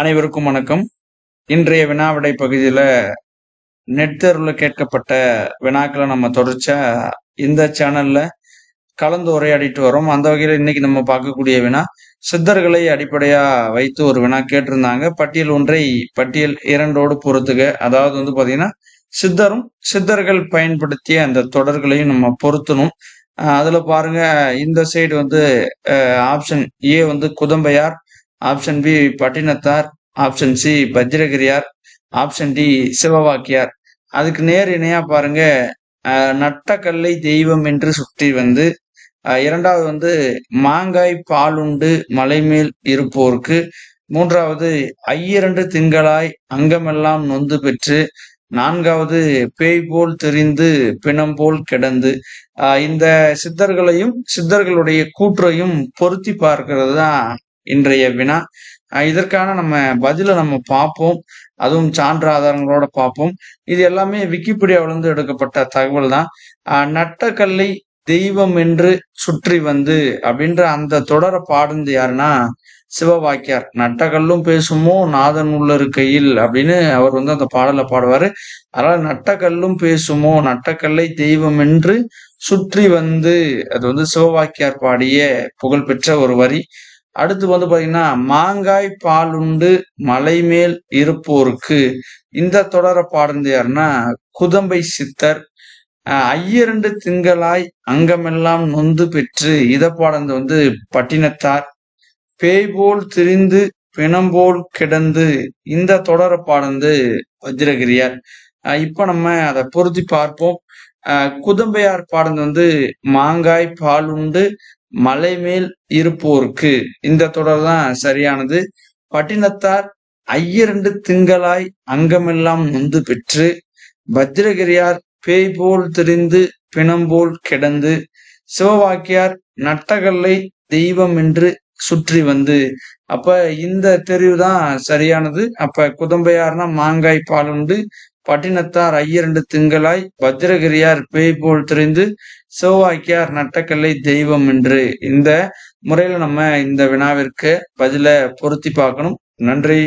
அனைவருக்கும் வணக்கம். இன்றைய வினாவிடை பகுதியில் நெட் தேர்வுல கேட்கப்பட்ட வினாக்களை நம்ம தொடர்ச்சா இந்த சேனல்ல கலந்து உரையாடிட்டு வரோம். அந்த வகையில் இன்னைக்கு நம்ம பார்க்கக்கூடிய வினா சித்தர்களை அடிப்படையா வைத்து ஒரு வினா கேட்டிருந்தாங்க. பட்டியல் ஒன்றை பட்டியல் இரண்டோடு பொறுத்துக. அதாவது வந்து பாத்தீங்கன்னா சித்தரும் சித்தர்கள் பயன்படுத்திய அந்த தொடர்களையும் நம்ம பொருத்தணும். அதுல பாருங்க இந்த சைடு வந்து ஆப்ஷன் ஏ வந்து Kudambaiyar option B Pattinathar option C பஜ்ரகிரியார் option D Sivavakkiyar. அதுக்கு நேர் இணையா பாருங்க நட்டக்கல்லை தெய்வம் என்று சுற்றி வந்து இரண்டாவது வந்து மாங்காய் பாலுண்டு மலைமேல் இருப்போருக்கு மூன்றாவது ஐயிரண்டு திங்களாய் அங்கமெல்லாம் நொந்து பெற்று நான்காவது பேய் போல் தெரிந்து பிணம் போல் கிடந்து இந்த சித்தர்களையும் சித்தர்களுடைய கூற்றையும் பொருத்தி பார்க்கிறது தான் இன்றைய வினா. இதற்கான நம்ம பதில நம்ம பார்ப்போம். அதுவும் சான்று ஆதாரங்களோட பார்ப்போம். இது எல்லாமே விக்கிபீடியாவிலிருந்து எடுக்கப்பட்ட தகவல் தான். நட்டக்கல்லை தெய்வம் என்று சுற்றி வந்து அப்படின்ற அந்த தொடரை பாடுந்து யாருன்னா சிவவாக்கியார். நட்டக்கல்லும் பேசுமோ நாதன் உள்ள இருக்கையில் அப்படின்னு அவர் வந்து அந்த பாடலை பாடுவாரு. அதனால நட்டக்கல்லும் பேசுமோ நட்டக்கல்லை தெய்வம் என்று சுற்றி வந்து அது வந்து சிவவாக்கியார் பாடிய புகழ்பெற்ற ஒரு வரி. அடுத்து வந்து பாத்தீங்கன்னா மாங்காய் பால் உண்டு மலை மேல் இருப்போருக்கு. இந்த தொடரை பாடுறது யாருன்னா குதம்பை சித்தர். ஐயரண்டு திங்களாய் அங்கமெல்லாம் நொந்து பெற்று இத பாடந்து வந்து பட்டினத்தார். பேய் போல் திரிந்து பிணம்போல் கிடந்து இந்த தொடரை பாடந்து வஜ்ரகிரியார். இப்ப நம்ம அதை பொருத்தி பார்ப்போம். குதம்பையார் பாடந்து வந்து மாங்காய் பால் உண்டு மலை மேல் இருப்போருக்கு. இந்த தொடர் தான் சரியானது. பட்டினத்தார் ஐயரண்டு திங்களாய் அங்கமெல்லாம் நொந்து பெற்று பத்ரகிரியார் பேய் போல் தெரிந்து பிணம்போல் கிடந்து சிவவாக்கியார் நட்டகல்லை தெய்வம் என்று சுற்றி வந்து அப்ப இந்த தெரிவு தான் சரியானது. அப்ப குதம்பையார்னா மாங்காய் பால் உண்டு. பட்டினத்தார் ஐயரண்டு திங்களாய் பத்ரகிரியார் பேய் போல் தெரிந்து செவ்வாய்க்கியார் நட்டக்கல்லை தெய்வம் என்று. இந்த முறையில நம்ம இந்த வினாவிற்கு பதில பொருத்தி பார்க்கணும். நன்றி.